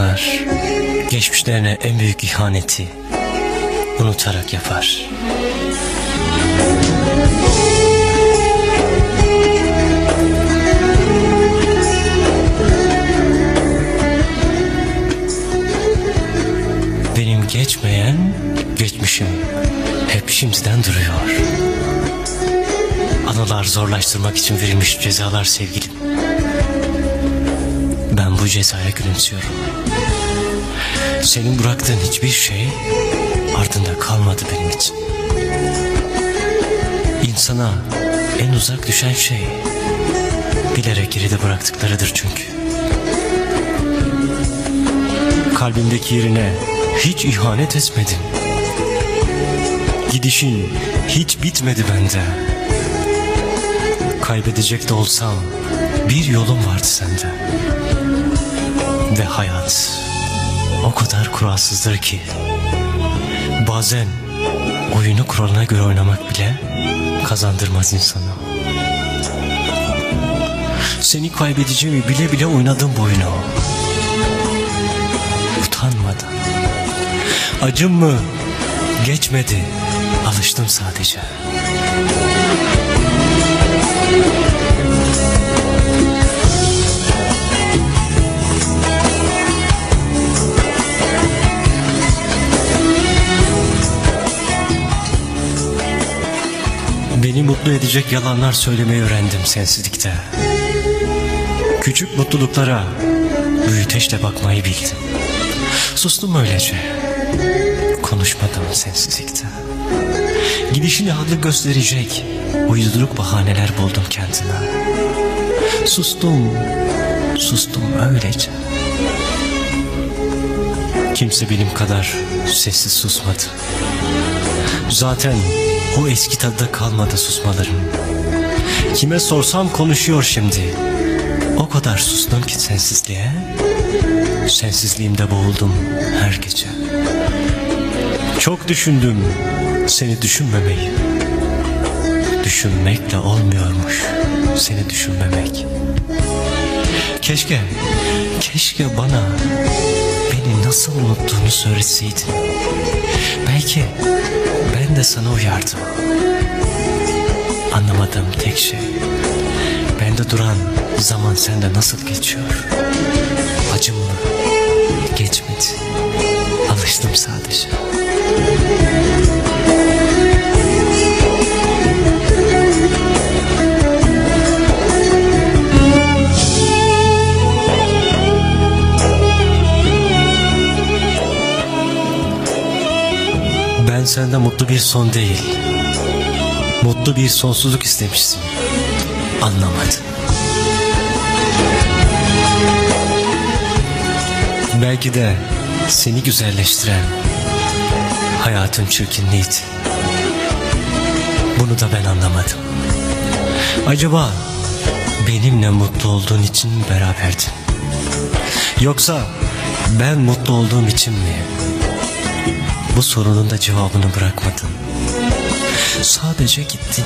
insanlar geçmişlerine en büyük ihaneti unutarak yapar. Benim geçmeyen geçmişim hep şimdiden duruyor. Anılar zorlaştırmak için verilmiş cezalar sevgilim. Bu cezaya gülümsüyorum. Senin bıraktığın hiçbir şey ardında kalmadı benim için. İnsana en uzak düşen şey bilerek geride bıraktıklarıdır çünkü. Kalbimdeki yerine hiç ihanet etmedin. Gidişin hiç bitmedi bende. Kaybedecek de olsam bir yolum vardı sende. Ve hayat o kadar kuralsızdır ki bazen oyunu kuralına göre oynamak bile kazandırmaz insana. Seni kaybedeceğimi bile bile oynadım bu oyunu. Utanmadan. Acım mı? Geçmedi. Alıştım sadece. Beni mutlu edecek yalanlar söylemeyi öğrendim sensizlikte. Küçük mutluluklara büyüteçle bakmayı bildim. Sustum öylece. Konuşmadım sensizlikte. Gidişini haklı gösterecek uyduruk bahaneler buldum kendime. Sustum, sustum öylece. Kimse benim kadar sessiz susmadı. Zaten o eski tadı kalmadı susmalarım. Kime sorsam konuşuyor şimdi. O kadar sustum ki sensizliğe. Sensizliğimde boğuldum her gece. Çok düşündüm seni düşünmemeyi. Düşünmekle olmuyormuş seni düşünmemek. Keşke, keşke bana beni nasıl unuttuğunu söyleseydin. Belki ben de sana uyardım. Anlamadığım tek şey bende duran zaman sende nasıl geçiyor? Acım mı? Geçmedi. Alıştım sadece. Ben senden mutlu bir son değil, mutlu bir sonsuzluk istemiştim. Anlamadın. Belki de seni güzelleştiren hayatın çirkinliğiydi. Bunu da ben anlamadım. Acaba benimle mutlu olduğun için mi beraberdin? Yoksa ben mutlu olduğum için mi? Bu sorunun da cevabını bırakmadın. Sadece gittin.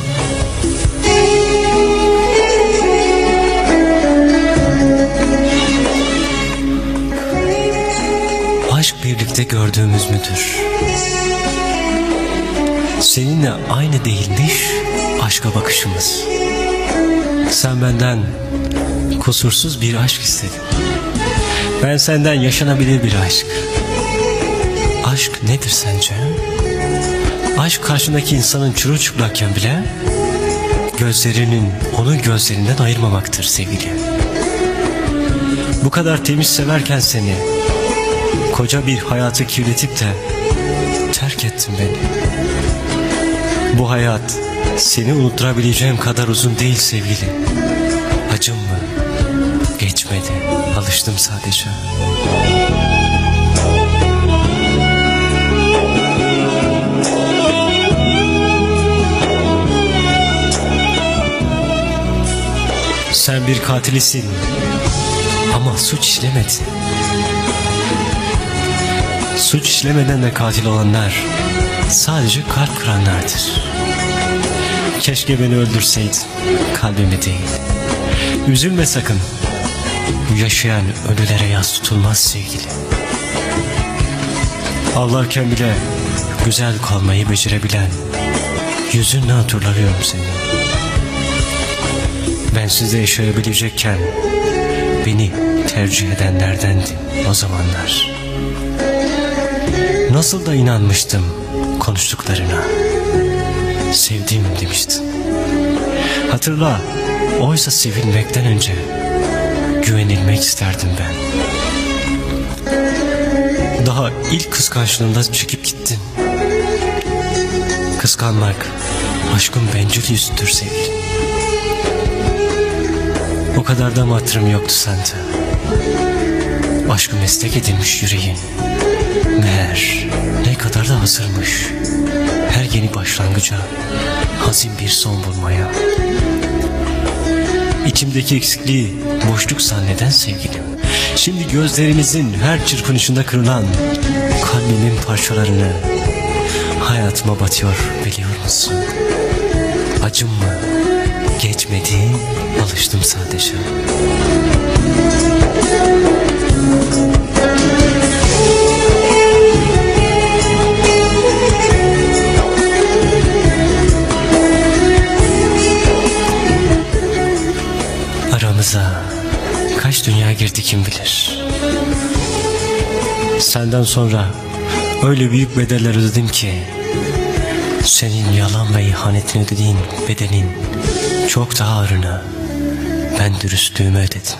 Aşk birlikte gördüğümüz müdür? Seninle aynı değilmiş aşka bakışımız. Sen benden kusursuz bir aşk istedin. Ben senden yaşanabilir bir aşk. Aşk nedir sence? Aşk karşındaki insanın çırılçıplakken bile gözlerinin onun gözlerinden ayırmamaktır sevgili. Bu kadar temiz severken seni koca bir hayatı kirletip de terk ettin beni. Bu hayat seni unutturabileceğim kadar uzun değil sevgili. Acım mı? Geçmedi. Alıştım sadece. Sen bir katilisin ama suç işlemedin. Suç işlemeden de katil olanlar sadece kalp kıranlardır. Keşke beni öldürseydin kalbimi değil. Üzülme sakın. Bu yaşayan ölülere yas tutulmaz sevgili. Ağlarken bile güzel kalmayı becerebilen yüzünle hatırlıyorum seni. Ben sizde yaşayabilecekken beni tercih edenlerdendin o zamanlar. Nasıl da inanmıştım konuştuklarına. Sevdim demiştin. Hatırla, oysa sevilmekten önce güvenilmek isterdim ben. Daha ilk kıskançlığında çekip gittin. Kıskanmak aşkın bencil yüzüdür sevgilim. O kadar da mı hatırım yoktu sende? Aşkı meslek edilmiş yüreğin. Meğer ne kadar da hazırmış. Her yeni başlangıca hazin bir son bulmaya. İçimdeki eksikliği boşluk zanneden sevgilim. Şimdi gözlerimizin her çırpınışında kırılan kalbimin parçalarını hayatıma batıyor biliyor musun? Acım mı? Alıştım sadece. Aramıza kaç dünya girdi kim bilir. Senden sonra öyle büyük bedeller ödedim ki senin yalan ve ihanetini ödediğin bedenin çok daha ağırını ben dürüstlüğümü ödedim.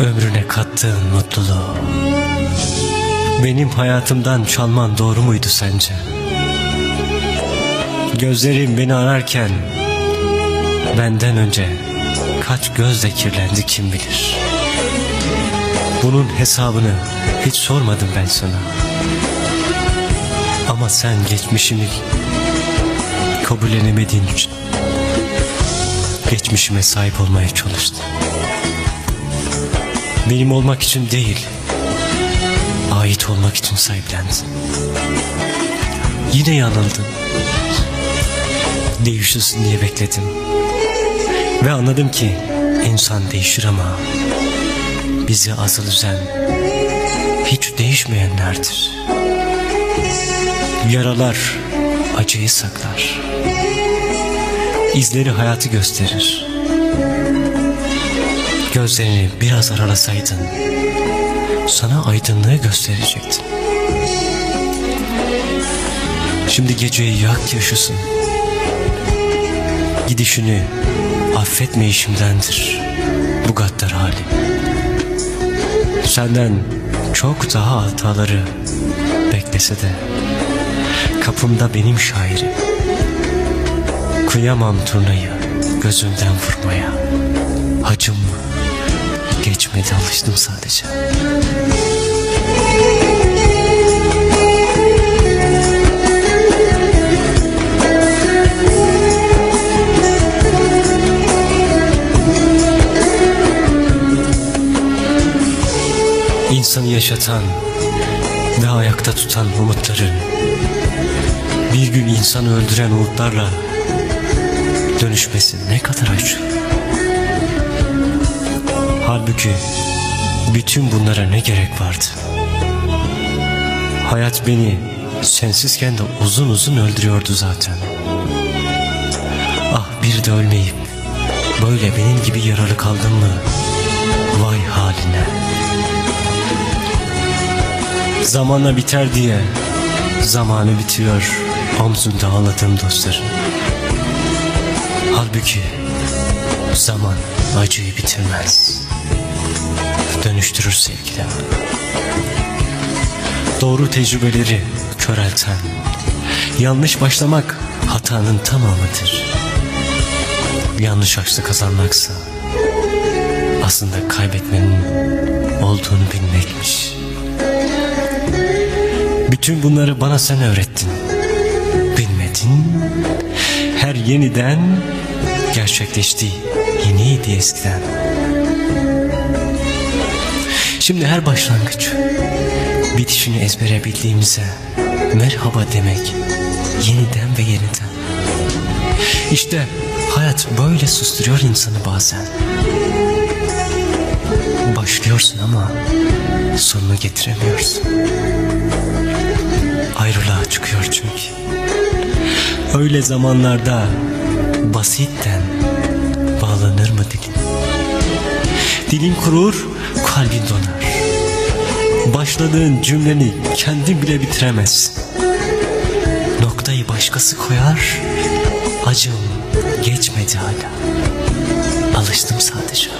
Ömrüne kattığın mutluluğu benim hayatımdan çalman doğru muydu sence? Gözlerim beni ararken benden önce kaç gözle kirlendi kim bilir. Bunun hesabını hiç sormadım ben sana. Ama sen geçmişimi kabullenemediğin için geçmişime sahip olmaya çalıştın. Benim olmak için değil, ait olmak için sahiplendin. Yine yanıldın. Değişirsin diye bekledim. Ve anladım ki insan değişir ama bizi asıl üzen hiç değişmeyenlerdir. Yaralar acıyı saklar. İzleri hayatı gösterir. Gözlerini biraz aralasaydın sana aydınlığı gösterecektim. Şimdi geceyi yak yaşasın. Gidişini affetme işimdendir bu gaddar hali. Senden çok daha hataları beklese de kapımda benim şairim. Kıyamam turnayı gözümden vurmaya. Hacım mı? Geçmedi alıştım sadece. İnsanı yaşatan ve ayakta tutan umutları bir gün insanı öldüren umutlarla dönüşmesi ne kadar acı. Halbuki bütün bunlara ne gerek vardı? Hayat beni sensizken de uzun uzun öldürüyordu zaten. Ah bir de ölmeyip böyle benim gibi yaralı kaldın mı? Vay haline. Zamanla biter diye zamanı bitiyor omzunda ağladığım dostlarım. Halbuki zaman acıyı bitirmez. Dönüştürür sevgilim. Doğru tecrübeleri körelten, yanlış başlamak hatanın tamamıdır. Yanlış aşkı kazanmaksa aslında kaybetmenin olduğunu bilmekmiş. Bütün bunları bana sen öğrettin. Bilmedin. Her yeniden gerçekleşti. Yeniydi eskiden. Şimdi her başlangıç bitişini ezbere bildiğimize merhaba demek yeniden ve yeniden. İşte hayat böyle susturuyor insanı bazen. Başlıyorsun ama sonunu getiremiyorsun. Ayrılığa çıkıyor çünkü. Öyle zamanlarda basitten Dilin kurur, kalbin donar. Başladığın cümleni kendin bile bitiremezsin. Noktayı başkası koyar, acım geçmedi hala. Alıştım sadece.